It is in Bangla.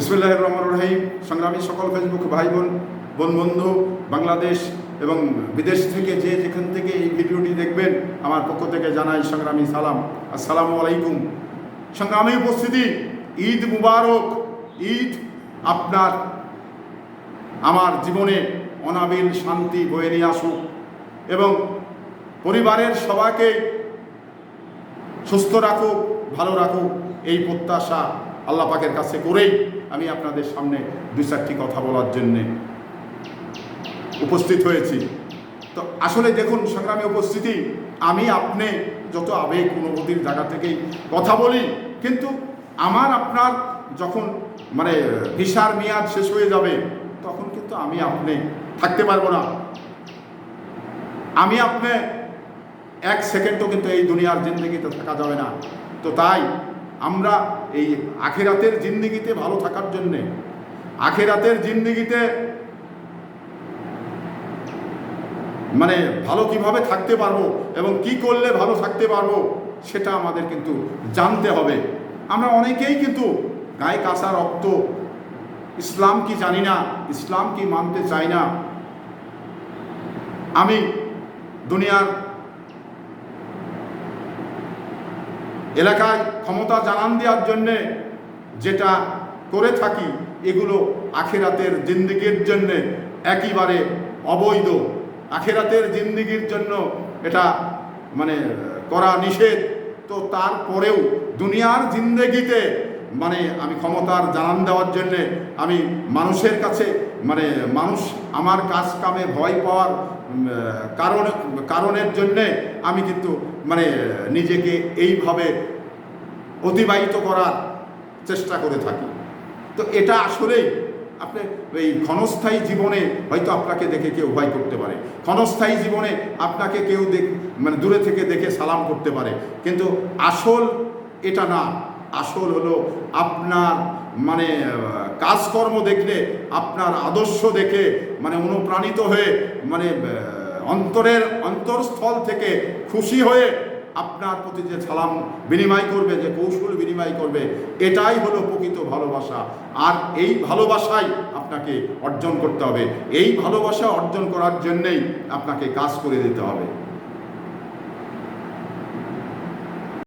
বিসমুল্লাহ রহমান রহিম। সংগ্রামী সকল ফেসবুক ভাই বোন বোন বন্ধু বাংলাদেশ এবং বিদেশ থেকে যে যেখান থেকে এই ভিডিওটি দেখবেন, আমার পক্ষ থেকে জানাই সংগ্রামী সালাম। আসসালামু আলাইকুম। সংগ্রামী উপস্থিতি, ঈদ মুবারক। ঈদ আপনার, আমার জীবনে অনাবিল শান্তি বয়ে নিয়ে আসুক এবং পরিবারের সবাইকে সুস্থ রাখুক, ভালো রাখুক, এই প্রত্যাশা আল্লাহ পাকের কাছে করেই আমি আপনাদের সামনে দুই চারটি কথা বলার জন্যে উপস্থিত হয়েছি। তো আসলে দেখুন, সংগ্রামী উপস্থিতি, আমি, আপনি যত আবেগ, অনুভূতির জায়গা থেকেই কথা বলি, কিন্তু আমার, আপনার যখন মানে ভিসার মেয়াদ শেষ হয়ে যাবে, তখন কিন্তু আমি আপনি থাকতে পারব না। আমি আপনি এক সেকেন্ডও কিন্তু এই দুনিয়ার জিন্দগিতে থাকা যাবে না। তো তাই আমরা এই আখেরাতের জিন্দগিতে ভালো থাকার জন্যে, আখেরাতের জিন্দগিতে মানে ভালো কীভাবে থাকতে পারব এবং কি করলে ভালো থাকতে পারব, সেটা আমাদের কিন্তু জানতে হবে। আমরা অনেকেই কিন্তু গায়ে কাঁচা রক্ত, ইসলাম কি জানি না, ইসলাম কি মানতে চাই না। আমি দুনিয়ার এলাকায় ক্ষমতা জানান দেওয়ার জন্যে যেটা করে থাকি, এগুলো আখেরাতের জিন্দিগির জন্যে একেবারে অবৈধ। আখেরাতের জিন্দিগির জন্য এটা মানে করা নিষেধ। তো তারপরেও দুনিয়ার জিন্দগিতে মানে আমি ক্ষমতার জানান দেওয়ার জন্যে আমি মানুষের কাছে মানে মানুষ আমার কাজ কামে ভয় পাওয়ার কারণ, কারণের জন্যে আমি কিন্তু মানে নিজেকে এইভাবে অতিবাহিত করার চেষ্টা করে থাকি। তো এটা আসলেই আপনি এই ক্ষণস্থায়ী জীবনে হয়তো আপনাকে দেখে কেউ ভয় করতে পারে। ক্ষণস্থায়ী জীবনে আপনাকে কেউ দেখ মানে দূরে থেকে দেখে সালাম করতে পারে। কিন্তু আসল এটা না। আসল হলো আপনার মানে কাজকর্ম দেখলে, আপনার আদর্শ দেখে মানে অনুপ্রাণিত হয়ে মানে অন্তরের অন্তরস্থল থেকে খুশি হয়ে আপনার প্রতি যে সালাম বিনিময় করবে, যে কৌশল বিনিময় করবে, এটাই হলো প্রকৃত ভালোবাসা। আর এই ভালোবাসাই আপনাকে অর্জন করতে হবে। এই ভালোবাসা অর্জন করার জন্যেই আপনাকে কাজ করে দিতে হবে।